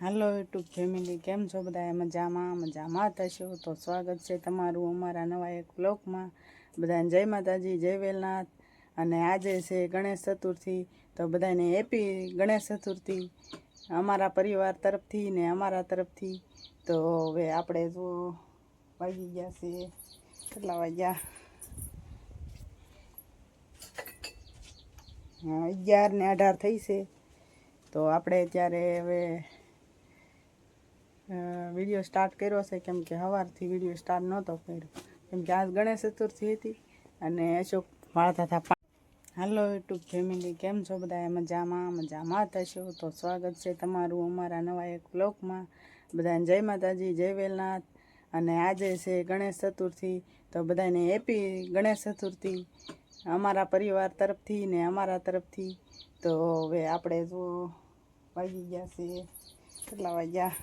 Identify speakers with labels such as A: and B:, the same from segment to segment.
A: હાલો YouTube family, કેમ છો બધા મજામાં? મજામાં થશો તો સ્વાગત છે તમારું અમારા નવા એક બ્લોગમાં બધાને જય માતાજી, જય વેલનાથ. અને આજે છે ગણેશ ચતુર્થી. તો બધાને હેપી ગણેશ ચતુર્થી અમારા પરિવાર તરફથી ને અમારા તરફથી. તો હવે આપણે જો વાગી ગયા છે. કેટલા વાગ્યા? અગિયાર ને અઢાર થઈ છે. તો આપણે ત્યારે હવે વીડિયો સ્ટાર્ટ કર્યો છે કેમ કે સવારથી વીડિયો સ્ટાર્ટ નહોતો કર્યો. કેમ કે આજ ગણેશ ચતુર્થી હતી અને અશોક વાળતા હતા હાલો યુટ્યુબ ફેમિલી કેમ છો બધા મજામાં? મજામાં થશો તો સ્વાગત છે તમારું અમારા નવા એક બ્લોગમાં બધાને જય માતાજી, જય વેલનાથ. અને આજે છે ગણેશ ચતુર્થી. તો બધાને હેપી ગણેશ ચતુર્થી. અમારા પરિવાર તરફથી ને અમારા તરફથી. તો હવે આપણે જો વાગી ગયા છે. કેટલા વાગ્યા?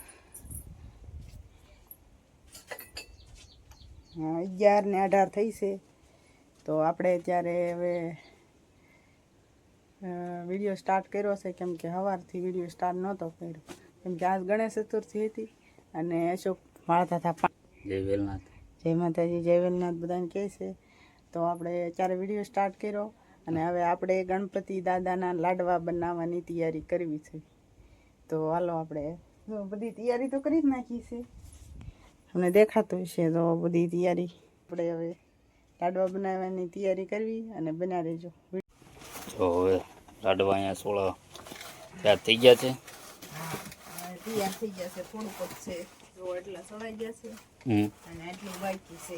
A: અગિયાર ને અઢાર થઈ છે. તો આપણે ત્યારે હવે વીડિયો સ્ટાર્ટ કર્યો છે કેમ કે સવારથી વીડિયો સ્ટાર્ટ નહોતો કર્યો. કેમ કે આજ ગણેશ ચતુર્થી હતી અને અશોક વાળતા હતા
B: જય વેલનાથ.
A: જય માતાજી જય વેલનાથ બધાને કહે છે. તો આપણે અત્યારે વીડિયો સ્ટાર્ટ કર્યો અને હવે આપણે ગણપતિ દાદાના લાડવા બનાવવાની તૈયારી કરવી છે. તો હાલો આપણે બધી તૈયારી તો કરી જ નાખી છે. અમને દેખાતું હશે. તો બધી તૈયારી આપણે હવે લાડવા બનાવવાની તૈયારી કરવી અને બના લેજો.
B: જો હવે લાડવા અહીંયા સોળા તૈયાર થઈ ગયા છે.
A: તૈયાર થઈ ગયા છે. થોડુંક છે. જો એટલા સવાઈ ગયા છે. અને એટલું બાકી છે.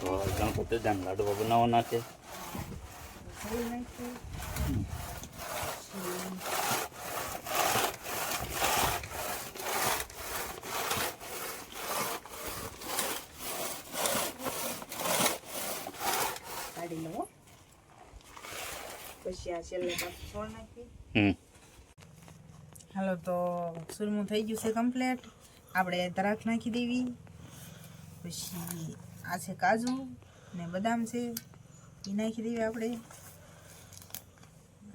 B: તો ગણપતિ લાડવા બનાવવાના છે
A: સોય નાખીએ કાઢી લો હો. પછી આ છેલ્લે પાછું છોડ નાખી
B: હમ
A: હાલો, તો સુરમું થઈ ગયું છે કમ્પ્લેટ આપણે તરાક નાખી દેવી. પછી આ છે કાજુ ને બદામ છે. એ નાખી દેવી આપણે.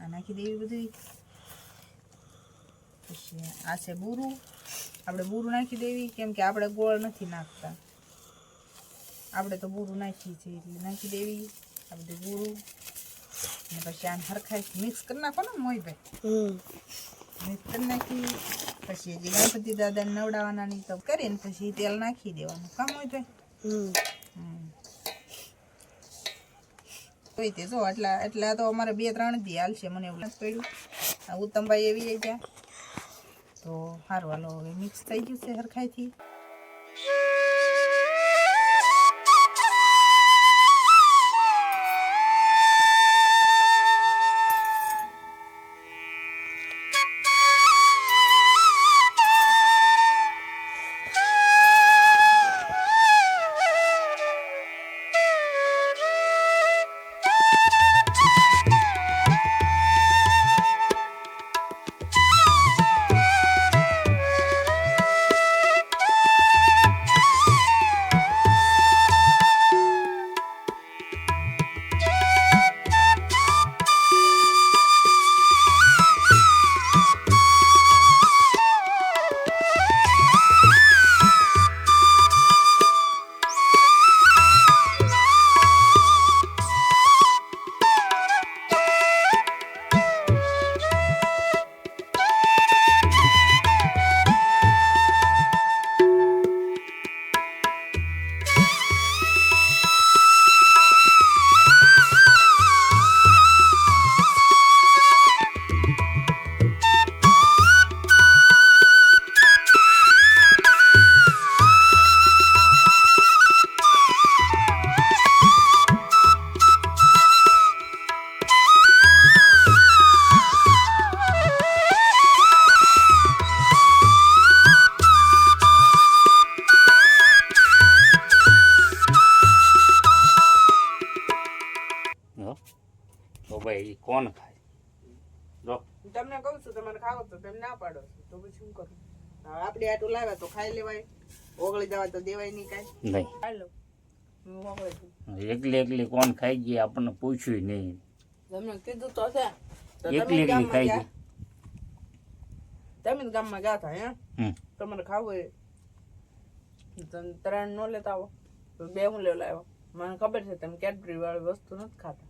A: આ નાખી દેવી બધું. પછી આ છે બુરું. આપણે બુરું નાખી દેવી, કેમ કે આપણે ગોળ નથી નાખતા. આપણે તો બુરું નાખીએ છીએ એટલે નાખી દેવી. આ બધું બુરું. ને પછી આને હરખાઈ મિક્સ કરી નાખો ને મોઈભાઈ મિક્સ કરી નાખી પછી હજી ગણપતિ દાદાને નવડાવવાના ની તો કરીને પછી તેલ નાખી દેવાનું. કામ હોય તો કોઈ તે જો એટલા એટલા તો અમારે બે ત્રણ દી હાલશે મને એવું પડ્યું. આ ઉત્તમભાઈ એવી ગયા. તો સારું હાલો હવે મિક્સ થઈ ગયું છે હરખાઈથી.
B: તો ભાઈ કોણ ખાય જો.
A: તમને કહું છું તમારે ખાવો તો તમે ના પાડો છો તો પછી શું કરું? હવે આપણે આટલું લાવ્યા તો ખાઈ લેવાય. ઓગળી જવા તો દેવાય નહીં કાંઈ.
B: નહીં.
A: ખાઈ લો હું ઓગળી દઉં
B: એકલી એકલી કોણ ખાઈ ગઈ આપણને પૂછ્યું નહીં.
A: તમને કીધું તો છે. તો
B: એકલી
A: તમે
B: એકલી
A: ગામમાં
B: ખાઈ
A: ગયા?
B: ગઈ.
C: તમે જ ગામમાં ગયા હતા હે?
B: હમ.
C: તમારે ખાવું હોય. તમે ત્રણ નો લેતા આવો તો બે હું લેવા આવ્યો મને ખબર છે તમે કેડબરી વાળી વસ્તુ નથી ખાતા.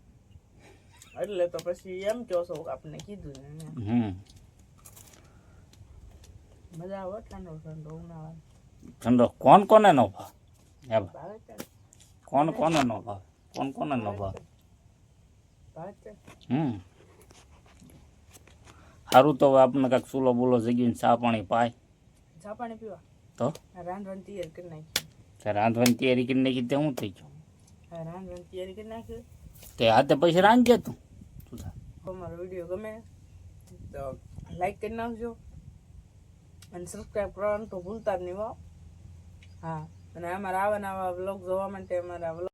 C: એટલે તો પછી એમ કહો છો આપણે કીધું ને.
B: હમ.
C: મજા આવે ઠંડો ઠંડો ઉનાળા
B: ઠંડો કોણ કોને નો ભાવે? કોણ કોને નો ભાવે? કોણ કોને નો ભાવે હમ. સારું તો હવે આપણે કાંઈક ચૂલો બુલો જગીને ચા પાણી પાય.
C: ચા પાણી પીવા?
B: તો?
C: રાંધવાની તૈયારી કરી નાખી.
B: રાંધવાની તૈયારી કરી નાખી તે હું થઈ ગયું?
C: રાંધવાની તૈયારી કરી નાખી.
B: તે હાથે પછી રાંધજે તું. તું.
C: અમારો વીડિયો ગમે તો લાઈક કરી નાખજો અને સબસ્ક્રાઈબ કરવાનું તો ભૂલતા જ નહીં હો અને અમારા આવા નવા બ્લોગ જોવા માટે અમારા